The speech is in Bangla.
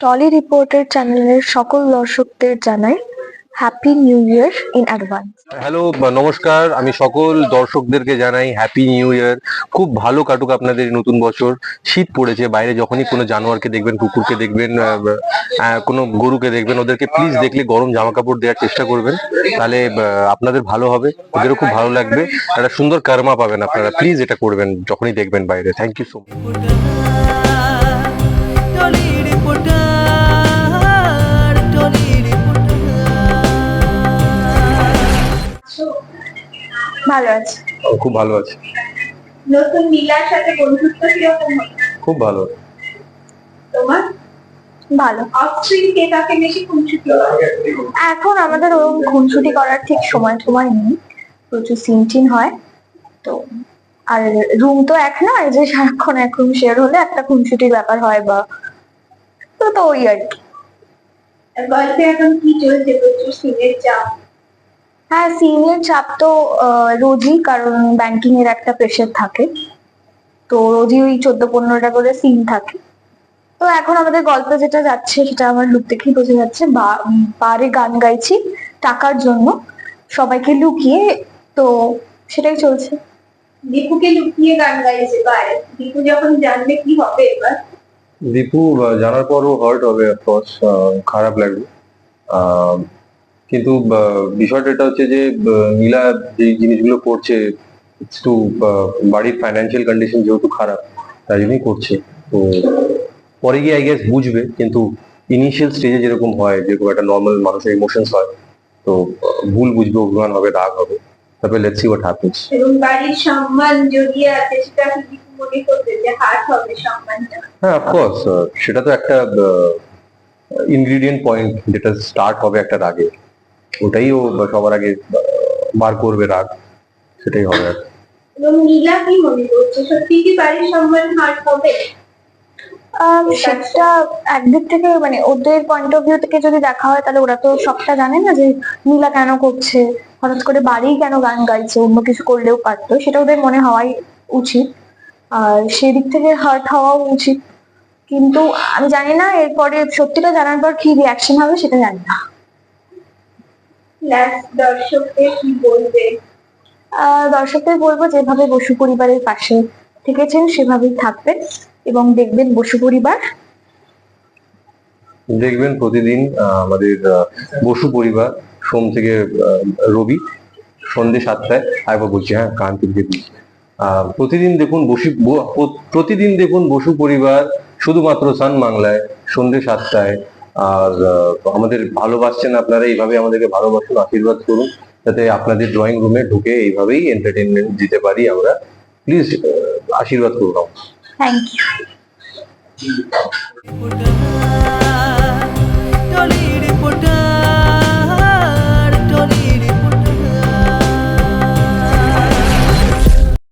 টলি রিপোর্টের চ্যানেলের সকল দর্শকদের জানাই happy new year in advance hello নমস্কার। আমি সকল দর্শকদেরকে জানাই হ্যাপি নিউ ইয়ার খুব ভালো কাটুক আপনাদের নতুন বছর। শীত পড়েছে বাইরে যখনই কোনো জানোয়ারকে দেখবেন কুকুরকে দেখবেন কোনো গরুকে দেখবেন ওদেরকে প্লিজ দেখলে গরম জামা কাপড় দেওয়ার চেষ্টা করবেন। তাহলে আপনাদের ভালো হবে। ওদেরও খুব ভালো লাগবে। একটা সুন্দর কার্মা পাবেন আপনারা। প্লিজ এটা করবেন যখনই দেখবেন বাইরে। থ্যাংক ইউ সো মাচ ভালো আছে। খুব ভালো আছে। নতুন নীলার সাথে বন্ধুত্ব কীরকম হলো খুব ভালো। তোমার? ভালো। অফস্ক্রিন কে কাকে বেশি খুনছুটি এখন আমাদের ওরকম খুনসুটি করার ঠিক সময় সময় নেই। প্রচুর সিনটিন হয়। তো আর রুম তো এক নয় যে সারাক্ষণ এক রুম শেয়ার হলে একটা খুনসুটির ব্যাপার হয় বা তো তো ওই আর কি। গল্পে এখন কি চলছে? প্রচুর সিনের চাপ। হ্যাঁ সিনিয়র চাপ তো আহ, রোজই কারণ ব্যাংকিং এর একটা প্রেশার থাকে। তো রোজই ওই চোদ্দ পনেরোটা করে সিন থাকে। তো এখন আমাদের গল্পে যেটা যাচ্ছে সেটা আমার লুক দেখেই বোঝা যাচ্ছে। বা- বারে গান গাইছি টাকার জন্য সবাইকে লুকিয়ে তো সেটাই চলছে। দীপুকে লুকিয়ে গান গাইছে বাইরে দীপু যখন জানবে কি হবে এবার? দীপু জানার পরও হার্ট হবে অফকোর্স খারাপ লাগবে। আহ, কিন্তু বিষয়টা এটা হচ্ছে যে নীলা যে জিনিসগুলো করছে একটু বাড়ির ফাইন্যান্সিয়াল কন্ডিশন যেহেতু খারাপ তাই জন্যই করছে। তো পরে গিয়ে আই গেস বুঝবে কিন্তু ইনিশিয়াল স্টেজে যেরকম হয় যেরকম একটা নর্মাল মানুষের ইমোশনস হয় তো ভুল বুঝবে অভিমান হবে রাগ হবে। তারপরে লেটস সি হোয়াট হ্যাপেন্স এবং বাড়ির সম্মান জড়িয়ে আছে সেটা কি মনে করবে যে হার হবে সম্মানটা? হ্যাঁ অফকোর্স সেটা তো একটা ইনগ্রিডিয়েন্ট পয়েন্ট যেটা স্টার্ট হবে একটা রাগে। ওটাই ও সবার আগে বার করবে রাগ সেটাই হবে আর। এবং নীলা কি মনে করছে? সত্যি কি বাড়ির সম্মান হার হবে? সেটা একদিক থেকে মানে ওদের পয়েন্ট অফ ভিউ থেকে যদি দেখা হয় তাহলে ওরা তো সবটা জানে না যে নীলা কেন করছে? হঠাৎ করে বাড়ি কেন গান গাইছে? অন্য কিছু করলেও পারতো। সেটা ওদের মনে হওয়াই উচিত। আর সেদিক থেকে হার্ট হওয়াও উচিত। কিন্তু আমি জানি না এরপরে সত্যিটা জানার পর কি রিয়াকশন হবে সেটা জানি না। দর্শকদের কি বলবে? দর্শকদের বলব যেভাবে বসু পরিবারের পাশে থেকেছেন সেভাবেই থাকবেন এবং দেখবেন বসু পরিবার। দেখবেন প্রতিদিন আমাদের বসু পরিবার সোম থেকে আহ, রবি সন্ধ্যে সাতটায় আরেকবার বলছি হ্যাঁ কান তিনটে প্রতিদিন দেখুন বসু প্রতিদিন দেখুন বসু পরিবার শুধুমাত্র সান বাংলায় সন্ধ্যে সাতটায় আর আমাদের ভালোবাসছেন আপনারা, এইভাবে আমাদেরকে ভালোবাসুন, আশীর্বাদ করুন, যাতে আপনাদের ড্রয়িং রুমে ঢুকে এইভাবেই এন্টারটেনমেন্ট দিতে পারি আমরা প্লিজ আশীর্বাদ করুন। Thank you